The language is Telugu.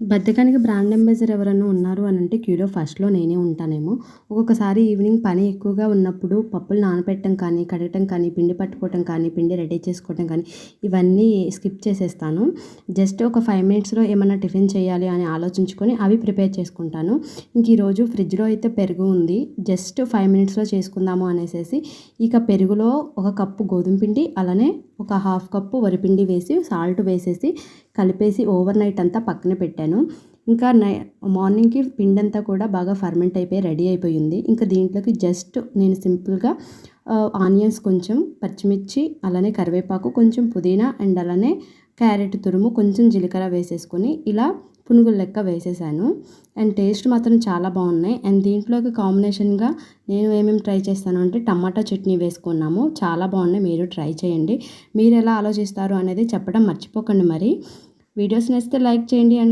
బద్దకానికి బ్రాండ్ అంబాసిడర్ ఎవరైనా ఉన్నారు అని అంటే క్యూలో ఫస్ట్లో నేనే ఉంటానేమో. ఒక్కొక్కసారి ఈవినింగ్ పని ఎక్కువగా ఉన్నప్పుడు పప్పులు నానబెట్టడం కానీ కడగటం కానీ పిండి పట్టుకోవటం కానీ పిండి రెడీ చేసుకోవటం కానీ ఇవన్నీ స్కిప్ చేసేస్తాను. జస్ట్ ఒక ఫైవ్ మినిట్స్లో ఏమైనా టిఫిన్ చేయాలి అని ఆలోచించుకొని అవి ప్రిపేర్ చేసుకుంటాను. ఇంక ఈరోజు ఫ్రిడ్జ్లో అయితే పెరుగు ఉంది. జస్ట్ ఫైవ్ మినిట్స్లో చేసుకుందాము అనేసి ఇక పెరుగులో ఒక కప్పు గోధుమ పిండి అలానే ఒక హాఫ్ కప్పు వరిపిండి వేసి సాల్ట్ వేసేసి కలిపేసి ఓవర్ నైట్ అంతా పక్కన పెట్టాను. ఇంకా నై మార్నింగ్కి పిండి అంతా కూడా బాగా ఫర్మెంట్ అయిపోయి రెడీ అయిపోయింది. ఇంకా దీంట్లోకి జస్ట్ నేను సింపుల్గా ఆనియన్స్ కొంచెం పచ్చిమిర్చి అలానే కరివేపాకు కొంచెం పుదీనా అండ్ అలానే క్యారెట్ తురుము కొంచెం జీలకర్ర వేసేసుకొని ఇలా పునుగులు లెక్క వేసేసాను. అండ్ టేస్ట్ మాత్రం చాలా బాగున్నాయి. అండ్ దీంట్లోకి కాంబినేషన్గా నేను ఏమేమి ట్రై చేస్తాను అంటే టమాటా చట్నీ వేసుకున్నాము. చాలా బాగున్నాయి. మీరు ట్రై చేయండి. మీరు ఎలా ఆలోచిస్తారు అనేది చెప్పడం మర్చిపోకండి మరి. వీడియోస్ నచ్చితే లైక్ చేయండి. అండ్